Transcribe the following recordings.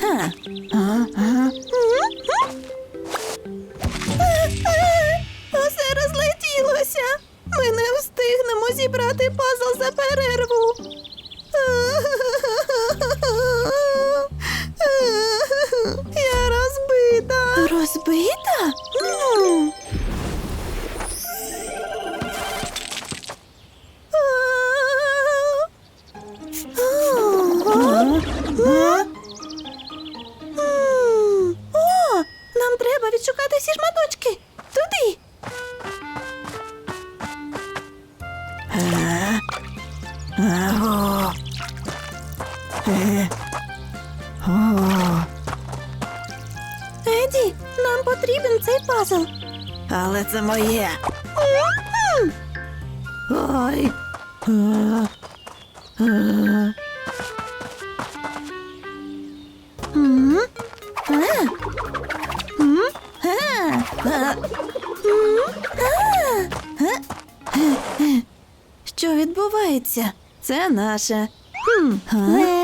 哼，啊啊！Е. Еді, нам потрібен цей пазл. Але це моє. Ой. Що відбувається? Це наше. Хм. Е.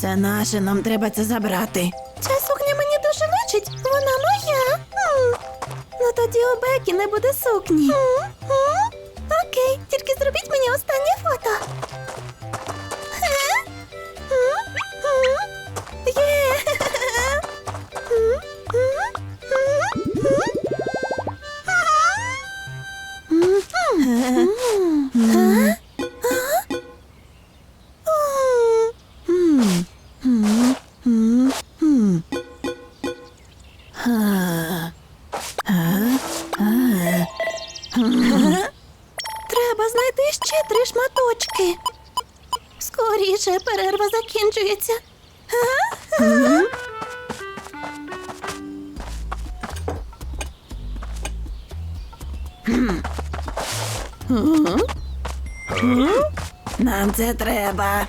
Це наше, нам треба це забрати. Ця сукня мені дуже личить, вона моя. Ну тоді у Бекі не буде сукні. Скоріше перерва закінчується. Нам це треба.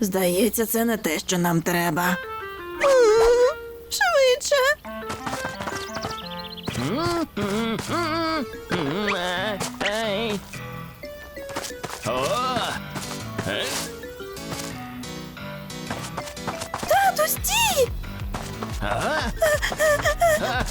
Здається, це не те, що нам треба. うんうんうんはいおおえタートシチーああ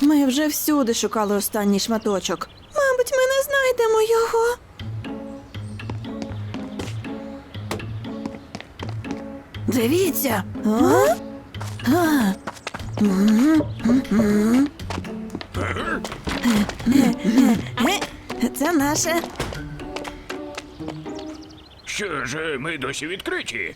Ми вже всюди шукали останній шматочок. Мабуть, ми не знайдемо його. Дивіться. А. Це наше. Що ж, ми досі відкриті.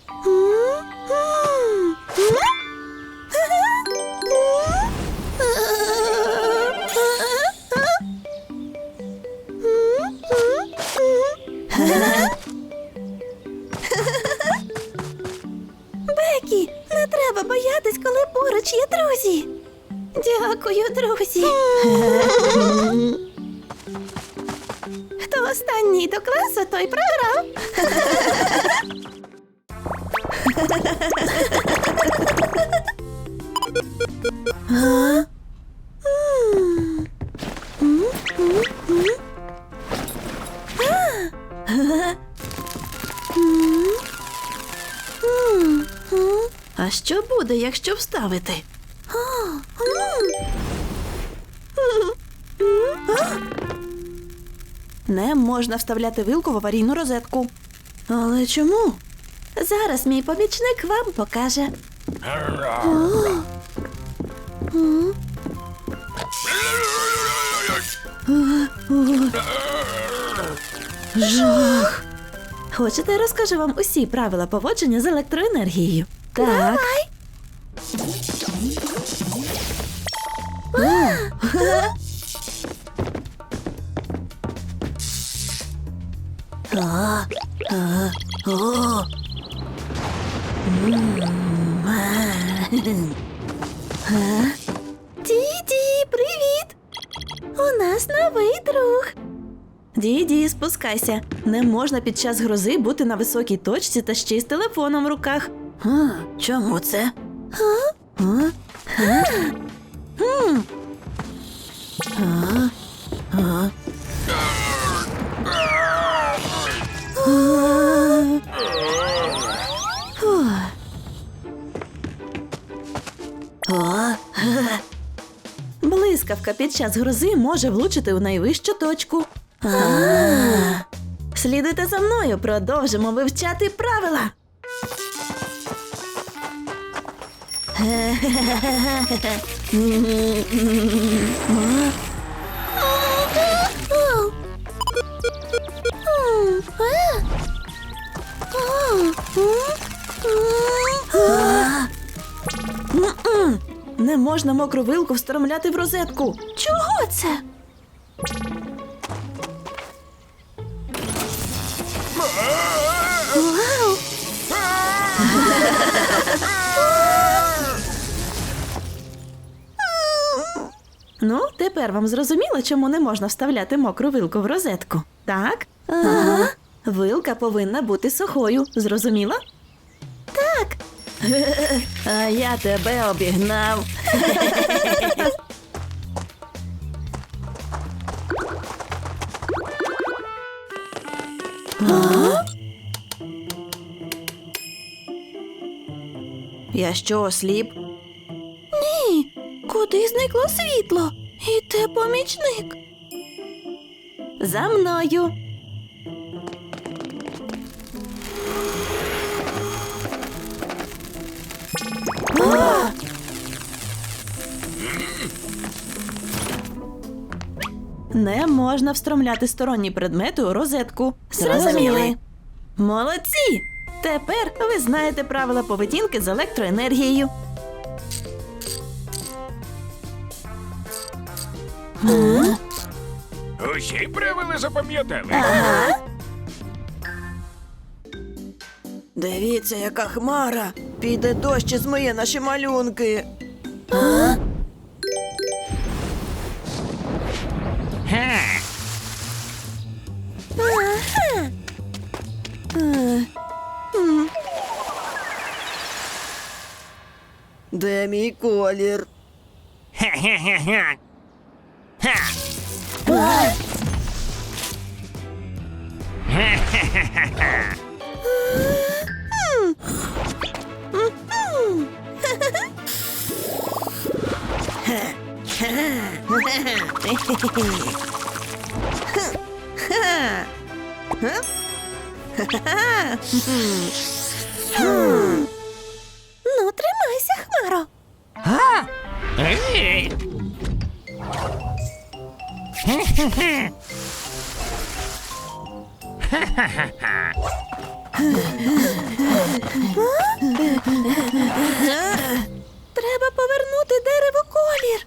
А що буде, якщо вставити? Не можна вставляти вилку в аварійну розетку. Але чому? Зараз мій помічник вам покаже. Жах. Хочете, розкажу вам усі правила поводження з електроенергією? Так. Діді, привіт! У нас новий друг. Діді, спускайся. Не можна під час грози бути на високій точці та ще й з телефоном в руках. А, чому це? Блискавка під час грози може влучити у найвищу точку. Слідуйте за мною, продовжимо вивчати правила. Не можна мокру вилку встромляти в розетку. Чого це? Ну, тепер вам зрозуміло, чому не можна вставляти мокру вилку в розетку. Так? Ага. Вилка повинна бути сухою. Зрозуміло? Так. А я тебе обігнав. А? Я що, осліп? Куди зникло світло? І де помічник? За мною. А! Не можна встромляти сторонні предмети у розетку. Зрозуміли. Молодці! Тепер ви знаєте правила поведінки з електроенергією. Усі правила запам'ятали. Ага. Дивіться, яка хмара. Піде дощ і змиє наші малюнки. А? Ха. Ага. Е, м. Де мій колір? Ха-ха-ха-ха. Ха. А? Ну, тримайся, Хмаро. Ей. Треба повернути дерево колір.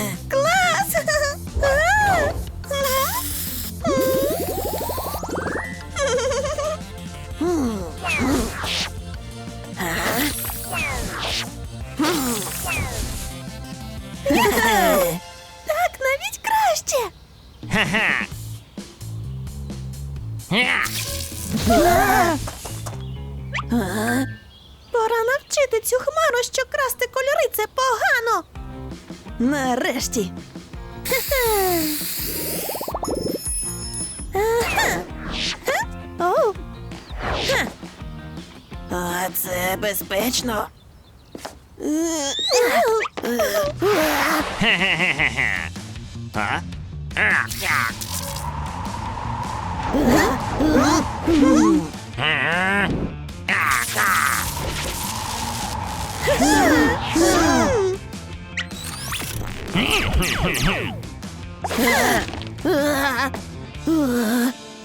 Ха. А це безпечно.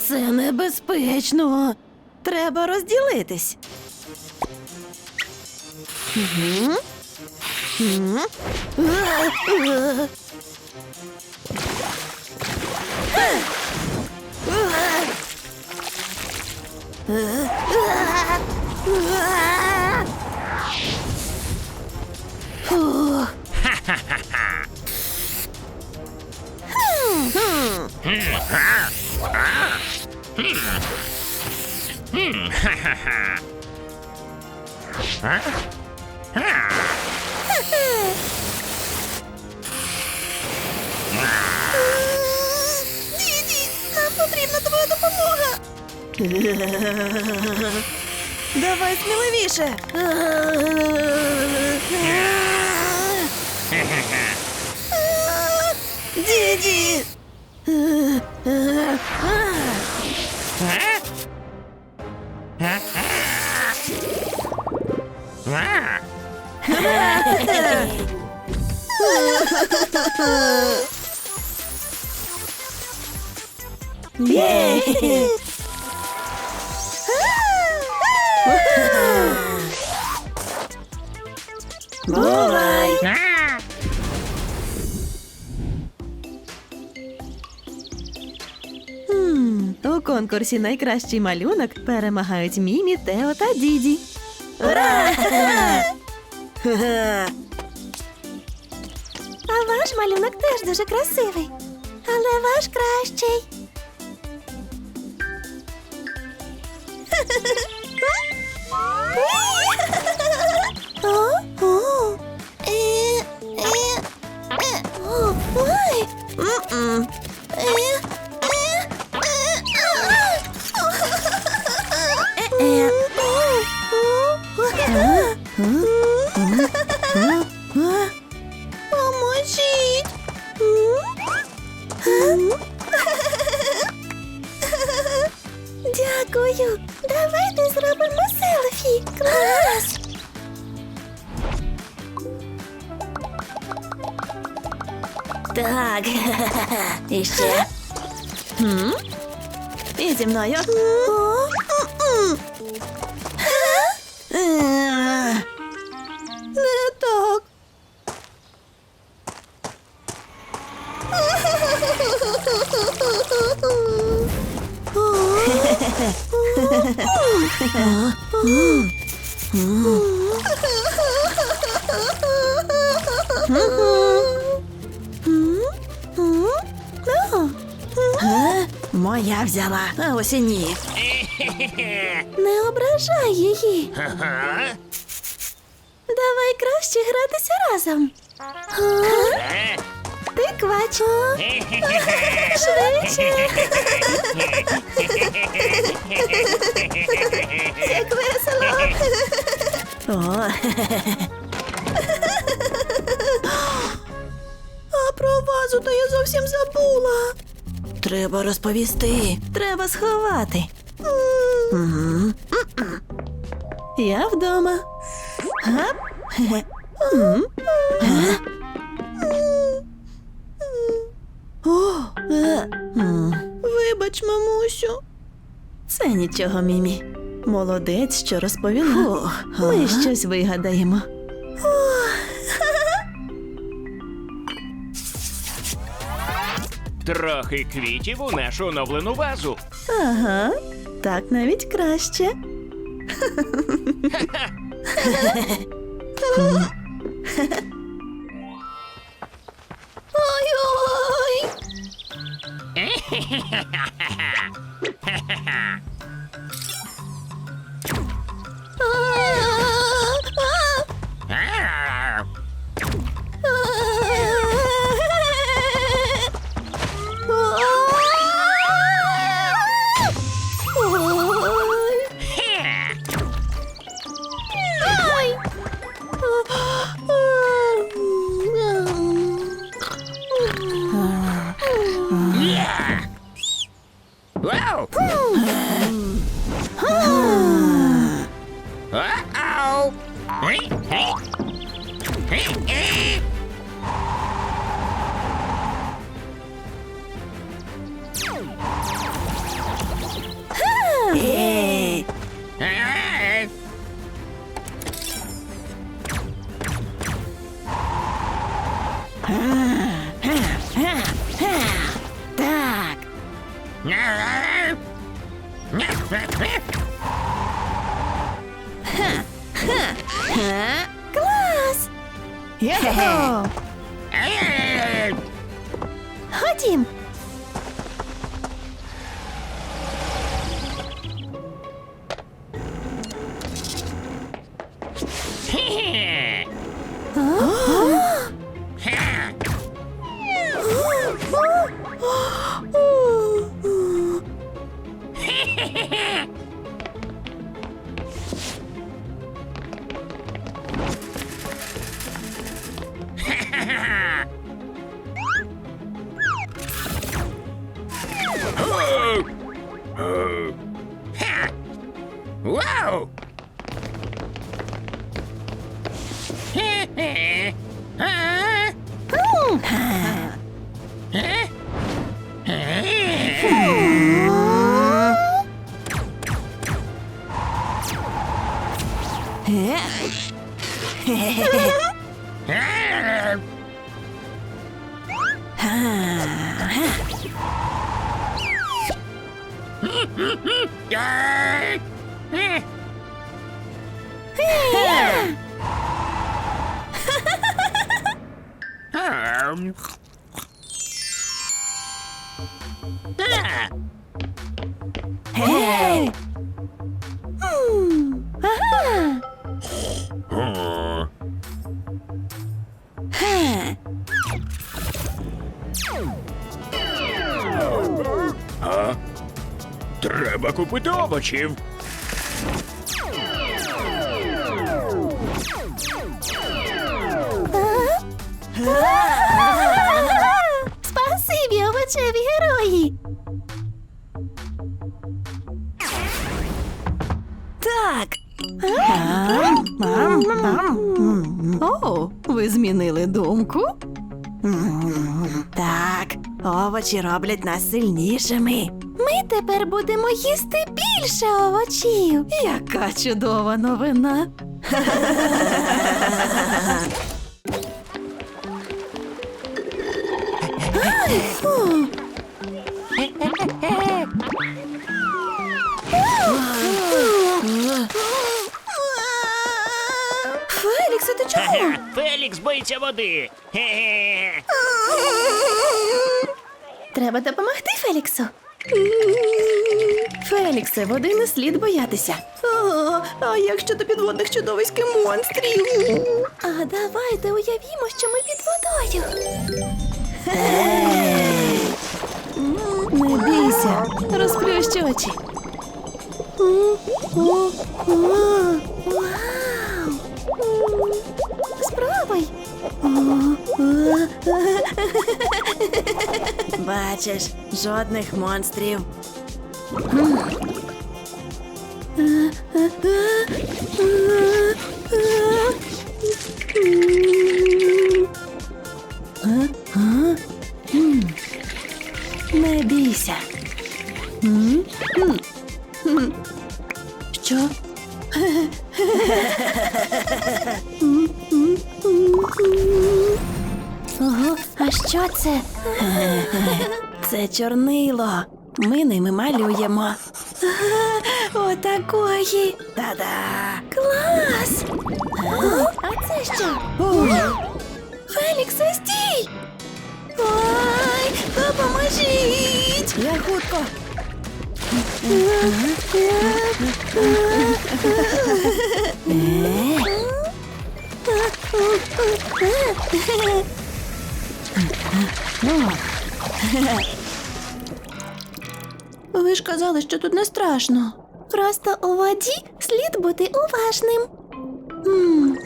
Це небезпечно. Треба розділитись. Мгм. Діді, нам потрібна твоя допомога. Давай сміливіше. Діді. А? А? Конкурсі найкращий малюнок перемагають Мімі, Тео та Діді. Ура! А ваш малюнок теж дуже красивий. Але ваш кращий. І зі мною. Не так. Моя взяла, а ось і ні. Не ображай її. Давай краще гратися разом. Ти квач. Швидше. Як весело. О. А про вазу то я зовсім забула. Треба розповісти. Треба сховати. Я вдома. Гап. Га. О, е. Вибач, мамусю. Це нічого, Мімі. Молодець, що розповіла. Ми щось вигадаємо. Трохи квітів у нашу оновлену вазу. Ага, так навіть краще. Вау! Ау! Hadi. 诶 Ага. Ге. Треба купити овочів. Спасибі, овочеві Ви змінили думку? Так, овочі роблять нас сильнішими. Ми тепер будемо їсти більше овочів. Яка чудова новина. Фелікс, ти чого? Фелікс боїться води. Хе-хе. Треба допомогти Феліксу. Феліксе, води не слід боятися. А, а як щодо підводних чудовиськ і монстрів? А давайте уявімо, що ми під водою. Не бійся, розплющ очі. Вау! Спробуй. Бачиш, жодних монстрів. Це? Це чорнило. Ми ними малюємо. Отакої. Та-да! Клас! А це що? Фелікс, стій! Ой, допоможіть! Я хутко. Ви ж казали, що тут не страшно. Просто у воді слід бути уважним. М,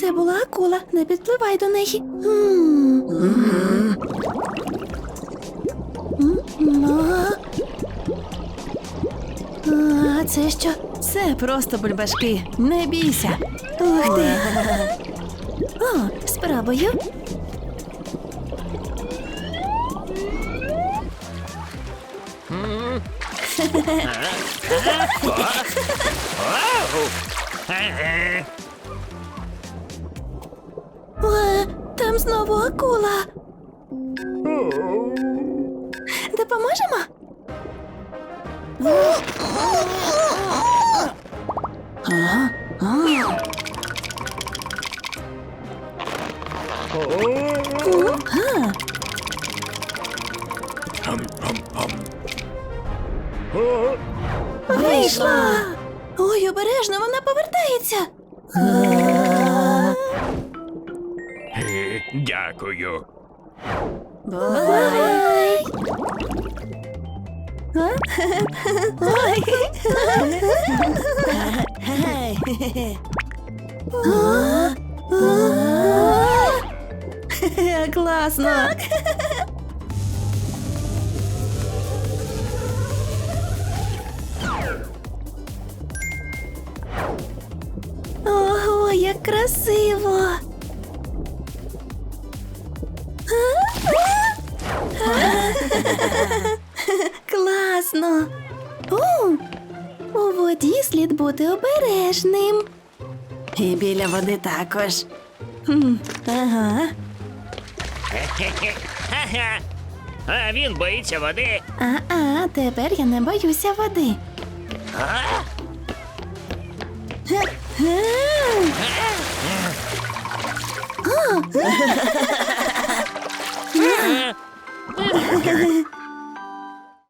Це була акула, не підпливай до неї. Це що? Це просто бульбашки. Не бійся. Ух ти. О, спробую. Оу. О, там знову акула. Допоможемо? А? А? А. Вийшла! Ой, обережно, вона повертається. Е, Дякую. Бувай! Ой! Класно! Ого, як красиво! Класно! Слід бути обережним. І біля води також. Хм, ага. Ага. А він боїться води. А-а, тепер я не боюся води. А? А, Е.